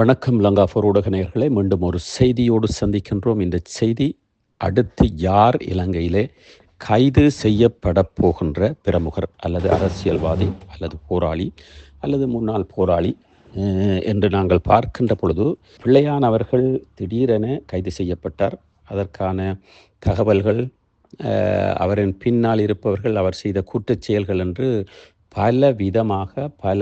வணக்கம் லங்காஃபோர் ஊடக நேர்களை மீண்டும் ஒரு செய்தியோடு சந்திக்கின்றோம். இந்த செய்தி அடுத்து யார் இலங்கையிலே கைது செய்யப்பட போகின்ற பிரமுகர் அல்லது அரசியல்வாதி அல்லது போராளி அல்லது முன்னாள் போராளி என்று நாங்கள் பார்க்கின்ற பொழுது பிள்ளையான் அவர்கள் திடீரென கைது செய்யப்பட்டார். அதற்கான தகவல்கள் அவரின் பின்னால் இருப்பவர்கள் அவர் செய்த குற்றச் செயல்கள் என்று பல விதமாக பல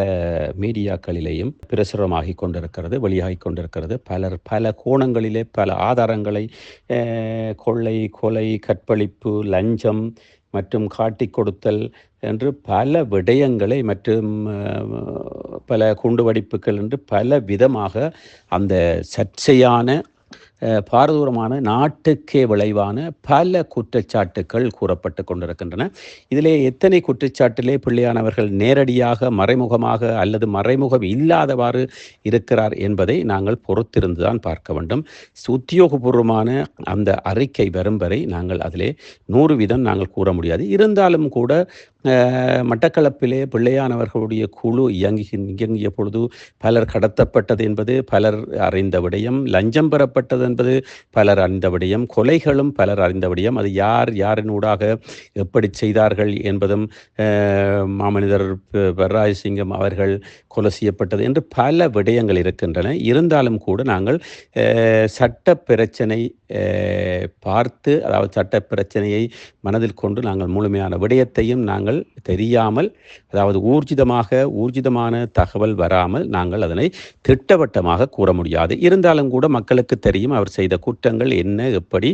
மீடியாக்களிலேயும் பிரசுரமாகி கொண்டிருக்கிறது வெளியாகி கொண்டிருக்கிறது. பலர் பல கோணங்களிலே பல ஆதாரங்களை கொள்ளை கொலை கற்பழிப்பு லஞ்சம் மற்றும் காட்டிக் கொடுத்தல் என்று பல விடயங்களை மற்றும் பல குண்டுவெடிப்புகள் என்று பல விதமாக அந்த சர்ச்சையான பாரதூரமான நாட்டுக்கே விளைவான பல குற்றச்சாட்டுக்கள் கூறப்பட்டு கொண்டிருக்கின்றன. இதிலே எத்தனை குற்றச்சாட்டிலே பிள்ளையானவர்கள் நேரடியாக மறைமுகமாக அல்லது மறைமுகம் இல்லாதவாறு இருக்கிறார் என்பதை நாங்கள் பொறுத்திருந்து தான் பார்க்க வேண்டும். உத்தியோகபூர்வமான அந்த அறிக்கை வரும் வரை நாங்கள் அதிலே நூறு வீதம் நாங்கள் கூற முடியாது. இருந்தாலும் கூட மட்டக்களப்பிலே பிள்ளையானவர்களுடைய குழு இயங்கி இயங்கிய பொழுது பலர் கடத்தப்பட்டது என்பது பலர் அறிந்த விடயம் லஞ்சம் பெறப்பட்டது என்பது பலர் அறிந்த விடயம் கொலைகளும் பலர் அறிந்த விடயம். அது யார் யாரினூடாக எப்படி செய்தார்கள் என்பதும் மாமனிதர் ப- சிங்கம் அவர்கள் கொலை செய்யப்பட்டது என்று பல விடயங்கள் இருக்கின்றன. இருந்தாலும் கூட நாங்கள் சட்ட பிரச்சனை பார்த்து அதாவது சட்ட பிரச்சனையை மனதில் கொண்டு நாங்கள் முழுமையான விடயத்தையும் நாங்கள் தெரியாமல் அதாவது ஊர்ஜிதமாக ஊர்ஜிதமான தகவல் வராமல் நாங்கள் அதனை திட்டவட்டமாக கூற முடியாது. இருந்தாலும் கூட மக்களுக்கு தெரியும் அவர் செய்த குற்றங்கள் என்ன எப்படி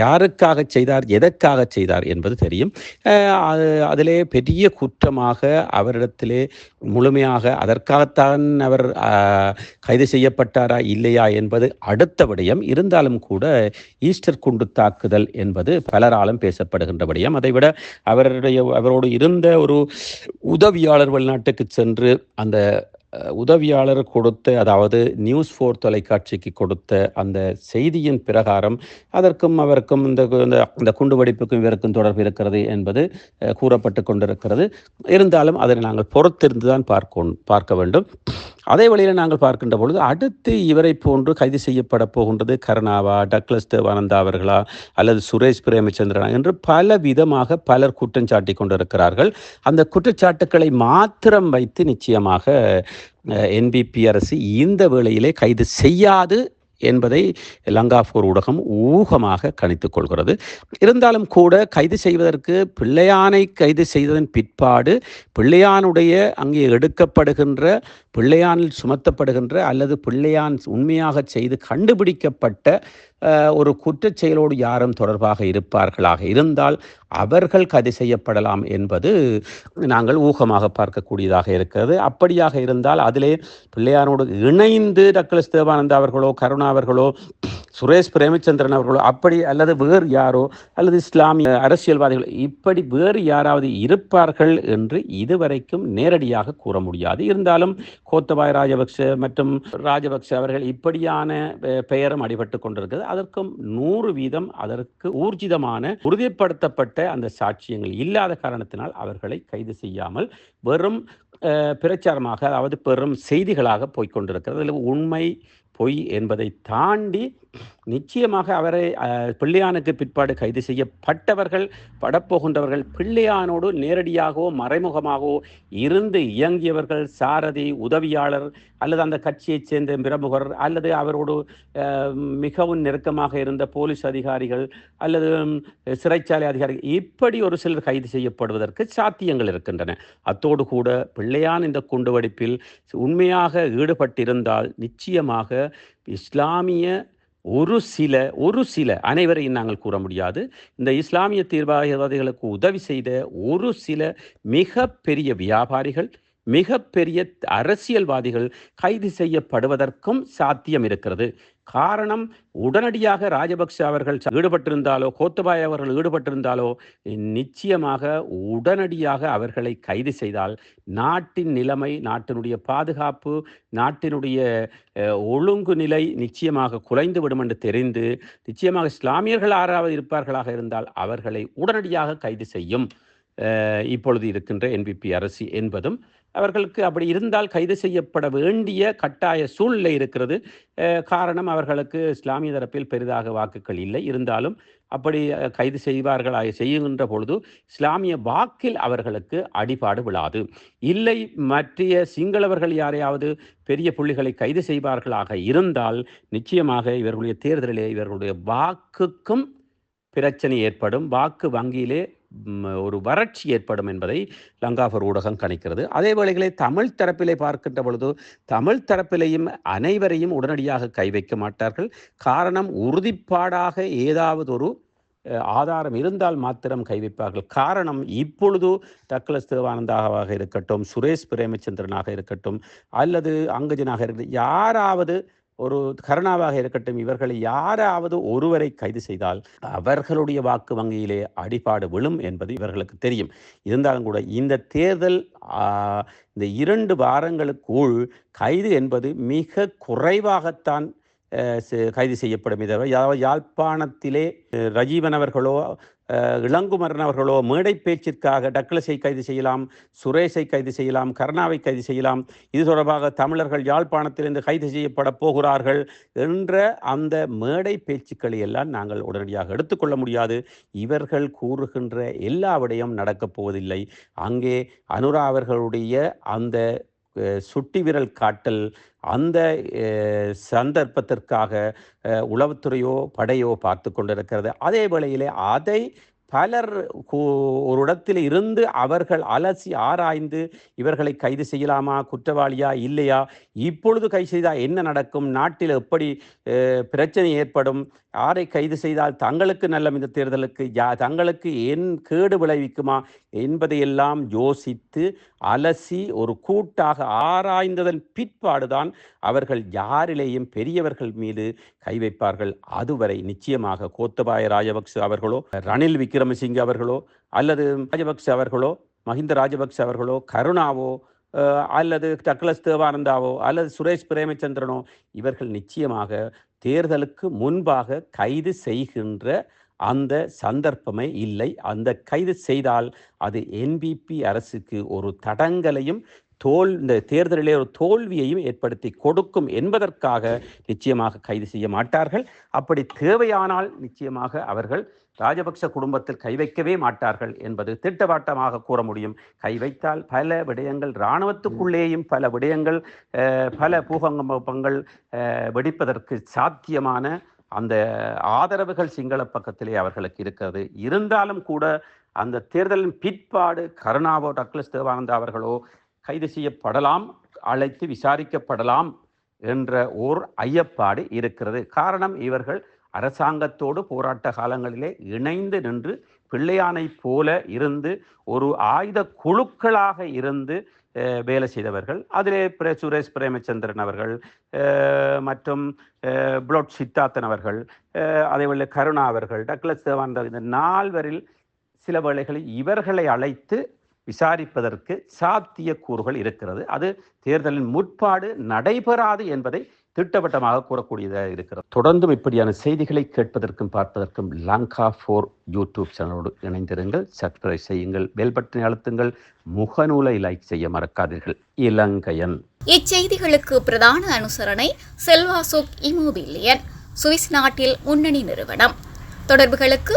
யாருக்காக செய்தார் எதற்காக செய்தார் என்பது தெரியும். அதிலே பெரிய குற்றமாக அவரிடத்திலே முழுமையாக அதற்காகத்தான் அவர் கைது செய்யப்பட்டாரா இல்லையா என்பது அடுத்த விடயம். இருந்தாலும் கூட ஈஸ்டர் குண்டு தாக்குதல் என்பது பலராலும் பேசப்படுகின்ற விடயம். அதைவிட அவருடைய அவரோடு இருந்த ஒரு உதவியாளர் வெளிநாட்டுக்கு சென்று அந்த உதவியாளர் கொடுத்த அதாவது நியூஸ் ஃபோர் தொலைக்காட்சிக்கு கொடுத்த அந்த செய்தியின் பிரகாரம் அதற்கும் அவருக்கும் இந்த இந்த- குண்டுவெடிப்புக்கும் இவருக்கும் தொடர்பு இருக்கிறது என்பது கூறப்பட்டு கொண்டிருக்கிறது. இருந்தாலும் அதை நாங்கள் பொறுத்திருந்து தான் பார்க்க பார்க்க வேண்டும். அதே வழியில் நாங்கள் பார்க்கின்ற பொழுது அடுத்து இவரை போன்று கைது செய்யப்பட போகின்றது கருணாவா டக்ளஸ் தேவானந்தா அவர்களா அல்லது சுரேஷ் பிரேமச்சந்திரனா என்று பல விதமாக பலர் குற்றம் சாட்டி கொண்டிருக்கிறார்கள். அந்த குற்றச்சாட்டுக்களை மாத்திரம் வைத்து நிச்சயமாக என்பிபி அரசு இந்த வேளையிலே கைது செய்யாது என்பதை லங்காபூர் ஊடகம் ஊகமாக கணித்துக் கொள்கிறது. இருந்தாலும் கூட கைது செய்வதற்கு பிள்ளையானை கைது செய்ததன் பிற்பாடு பிள்ளையானுடைய அங்கே எடுக்கப்படுகின்ற பிள்ளையானில் சுமத்தப்படுகின்ற அல்லது பிள்ளையான் உண்மையாக செய்து கண்டுபிடிக்கப்பட்ட ஒரு குற்றச் செயலோடு யாரும் தொடர்பாக இருப்பார்களாக இருந்தால் அவர்கள் கைது செய்யப்படலாம் என்பது நாங்கள் ஊகமாக பார்க்கக்கூடியதாக இருக்கிறது. அப்படியாக இருந்தால் அதிலே பிள்ளையானோடு இணைந்து டக்ளஸ் தேவானந்தா அவர்களோ கருணா அவர்களோ சுரேஷ் பிரேமச்சந்திரன் அவர்களோ அப்படி அல்லது வேறு யாரோ அல்லது இஸ்லாமிய அரசியல்வாதிகள் இப்படி வேறு யாராவது இருப்பார்கள் என்று இதுவரைக்கும் நேரடியாக கூற முடியாது. இருந்தாலும் கோத்தபாய் ராஜபக்ஷ மற்றும் ராஜபக்ஷ அவர்கள் இப்படியான பெயரும் அடிபட்டு கொண்டிருக்கிறது. அதற்கும் நூறு வீதம் அதற்கு ஊர்ஜிதமான உறுதிப்படுத்தப்பட்ட அந்த சாட்சியங்கள் இல்லாத காரணத்தினால் அவர்களை கைது செய்யாமல் வெறும் பிரச்சாரமாக அதாவது பெரும் செய்திகளாக போய்க்கொண்டிருக்கிறது அதில் உண்மை பொய் என்பதை தாண்டி நிச்சயமாக அவரை பிள்ளையானுக்கு பிற்பாடு கைது செய்யப்பட்டவர்கள் படப்போகின்றவர்கள் பிள்ளையானோடு நேரடியாகவோ மறைமுகமாகவோ இருந்து இயங்கியவர்கள் சாரதி உதவியாளர் அல்லது அந்த கட்சியைச் சேர்ந்த பிரமுகர் அல்லது அவரோடு மிகவும் நெருக்கமாக இருந்த போலீஸ் அதிகாரிகள் அல்லது சிறைச்சாலை அதிகாரிகள் இப்படி ஒரு சிலர் கைது செய்யப்படுவதற்கு சாத்தியங்கள் இருக்கின்றன. அத்தோடு கூட பிள்ளையான் இந்த குண்டுவெடிப்பில் உண்மையாக ஈடுபட்டிருந்தால் நிச்சயமாக இஸ்லாமிய ஒரு சில ஒரு சில அனைவரையும் நாங்கள் கூற முடியாது. இந்த இஸ்லாமிய தீர்வாதவாதிகளுக்கு உதவி செய்த ஒரு சில மிக பெரிய வியாபாரிகள் மிகப்பெரிய அரசியல்வாதிகள் கைது செய்யப்படுவதற்கும் சாத்தியம் இருக்கிறது காரணம் உடனடியாக ராஜபக்ஷ அவர்கள் ஈடுபட்டிருந்தாலோ கோத்தபாய அவர்கள் ஈடுபட்டிருந்தாலோ நிச்சயமாக உடனடியாக அவர்களை கைது செய்தால் நாட்டின் நிலைமை நாட்டினுடைய பாதுகாப்பு நாட்டினுடைய அஹ், ஒழுங்கு நிலை நிச்சயமாக குலைந்து விடும் என்று தெரிந்து நிச்சயமாக இஸ்லாமியர்கள் ஆறாவது இருப்பார்களாக இருந்தால் அவர்களை உடனடியாக கைது செய்யும். இப்பொழுது இருக்கின்ற என்பிபி அரசு என்பதும் அவர்களுக்கு அப்படி இருந்தால் கைது செய்யப்பட வேண்டிய கட்டாய சூழ்நிலை இருக்கிறது. காரணம் அவர்களுக்கு இஸ்லாமிய தரப்பில் பெரிதாக வாக்குகள் இல்லை. இருந்தாலும் அப்படி கைது செய்வார்கள் செய்கின்ற பொழுது இஸ்லாமிய வாக்கில் அவர்களுக்கு அடிபாடு விழாது. இல்லை மற்ற சிங்களவர்கள் யாரையாவது பெரிய புள்ளிகளை கைது செய்வார்களாக இருந்தால் நிச்சயமாக இவர்களுடைய தேர்தலிலே இவர்களுடைய வாக்குக்கும் பிரச்சனை ஏற்படும். வாக்கு வங்கியிலே ஒரு வறட்சி ஏற்படும் என்பதை லங்காபர் ஊடகம் கணிக்கிறது. அதே வேளைகளை தமிழ் தரப்பிலே பார்க்கின்ற பொழுது தமிழ் தரப்பிலேயும் அனைவரையும் உடனடியாக கை வைக்க மாட்டார்கள். காரணம் உறுதிப்பாடாக ஏதாவது ஒரு ஆதாரம் இருந்தால் மாத்திரம் கை வைப்பார்கள். காரணம் இப்பொழுது டக்ளஸ் தேவானந்தாவாக இருக்கட்டும் சுரேஷ் பிரேமச்சந்திரனாக இருக்கட்டும் அல்லது அங்கஜனாக இருக்கட்டும் யாராவது ஒரு கருணாவாக இருக்கட்டும் இவர்களை யாராவது ஒருவரை கைது செய்தால் அவர்களுடைய வாக்கு வங்கியிலே அடிபாடு விழும் என்பது இவர்களுக்கு தெரியும். இருந்தாலும் கூட இந்த தேர்தல் இந்த இரண்டு வாரங்களுக்குள் கைது என்பது மிக குறைவாகத்தான் கைது செய்யப்படும். இதை யாழ்ப்பாணத்திலே ரஜீவன் அவர்களோ இளங்குமரன் அவர்களோ மேடை பேச்சிற்காக டக்ளஸை கைது செய்யலாம் சுரேஷை கைது செய்யலாம் கருணாவை கைது செய்யலாம். இது தொடர்பாக தமிழர்கள் யாழ்ப்பாணத்திலிருந்து கைது செய்யப்பட போகிறார்கள் என்ற அந்த மேடை பேச்சுக்களை எல்லாம் நாங்கள் உடனடியாக எடுத்துக்கொள்ள முடியாது. இவர்கள் கூறுகின்ற எல்லா விடயம் நடக்கப் போவதில்லை. அங்கே அனுரா அவர்களுடைய அந்த சுட்டி விரல் காட்டல் அந்த சந்தர்ப்பத்திற்காக உளவுத்துறையோ படையோ பார்த்து கொண்டிருக்கிறது. அதே வேளையிலே அதை பலர் ஒரு இடத்தில் இருந்து அவர்கள் அலசி ஆராய்ந்து இவர்களை கைது செய்யலாமா குற்றவாளியா இல்லையா இப்பொழுது கைது செய்தால் என்ன நடக்கும் நாட்டில் எப்படி பிரச்சனை ஏற்படும் யாரை கைது செய்தால் தங்களுக்கு நல்ல இந்த தேர்தலுக்கு யா தங்களுக்கு என் கேடு விளைவிக்குமா என்பதையெல்லாம் யோசித்து அலசி ஒரு கூட்டாக ஆராய்ந்ததன் பிற்பாடுதான் அவர்கள் யாரிலேயும் பெரியவர்கள் மீது கை வைப்பார்கள். அதுவரை நிச்சயமாக கோத்தபாய ராஜபக்ச அவர்களோ ரணில் விக்ரமசிங்கே அவர்களோ அல்லது ராஜபக்சே அவர்களோ மஹிந்த ராஜபக்சே அவர்களோ கருணாவோ அல்லது டக்ளஸ் தேவானந்தாவோ அல்லது சுரேஷ் பிரேமச்சந்திரனோ இவர்கள் நிச்சயமாக தேர்தலுக்கு முன்பாக கைது செய்கின்ற அந்த சந்தர்ப்பமே இல்லை. அந்த கைது செய்தால் அது என்பிபி அரசுக்கு ஒரு தடங்கலையும் தோல் இந்த தேர்தலிலே ஒரு தோல்வியையும் ஏற்படுத்தி கொடுக்கும் என்பதற்காக நிச்சயமாக கைது செய்ய மாட்டார்கள். அப்படி தேவையானால் நிச்சயமாக அவர்கள் ராஜபக்ச குடும்பத்தில் கை வைக்கவே மாட்டார்கள் என்பது திட்டவாட்டமாக கூற முடியும். கை வைத்தால் பல விடயங்கள் இராணுவத்துக்குள்ளேயும் பல விடயங்கள் பல பூகங்கம்பங்கள் வெடிப்பதற்கு சாத்தியமான அந்த ஆதரவுகள் சிங்கள பக்கத்திலே அவர்களுக்கு இருக்கிறது. இருந்தாலும் கூட அந்த தேர்தலின் பிற்பாடு கருணாவோ டக்ளஸ் தேவானந்தா அவர்களோ கைது செய்யப்படலாம் அழைத்து விசாரிக்கப்படலாம் என்ற ஓர் ஐயப்பாடு இருக்கிறது. காரணம் இவர்கள் அரசாங்கத்தோடு போராட்ட காலங்களிலே இணைந்து நின்று பிள்ளையானை போல இருந்து ஒரு ஆயுத குழுக்களாக இருந்து வேலை செய்தவர்கள். அதிலே பிரே சுரேஷ் பிரேமச்சந்திரன் அவர்கள் மற்றும் புளோட் சித்தார்த்தன் அவர்கள் அதேபோல கருணா அவர்கள் டக்ளஸ் தேவானந்த இந்த நால்வரில் சில வேளைகளில் இவர்களை அழைத்து விசாரிப்பதற்கு சாத்திய கூறுகள் இருக்கிறது. அது தேர்தலின் முற்பாடு நடைபெறாது என்பதை திட்டவட்டமாக கூறக்கூடியதாக இருக்கிறது. தொடர்ந்தும் இப்படியான செய்திகளை கேட்பதற்கும் பார்ப்பதற்கும் லங்கா ஃபோர் யூடியூப் சேனலோடு இணைந்திருங்கள். சப்ஸ்கிரைப் செய்யுங்கள். பெல் பட்டனை அழுத்துங்கள். முகநூலை லைக் செய்ய மறக்காதீர்கள். இலங்கையன். இச்செய்திகளுக்கு பிரதான அனுசரணை செல்வாசோக் இமோபிலியன் சுவிஸ் நாட்டில் முன்னணி நிறுவனம். தொடர்புகளுக்கு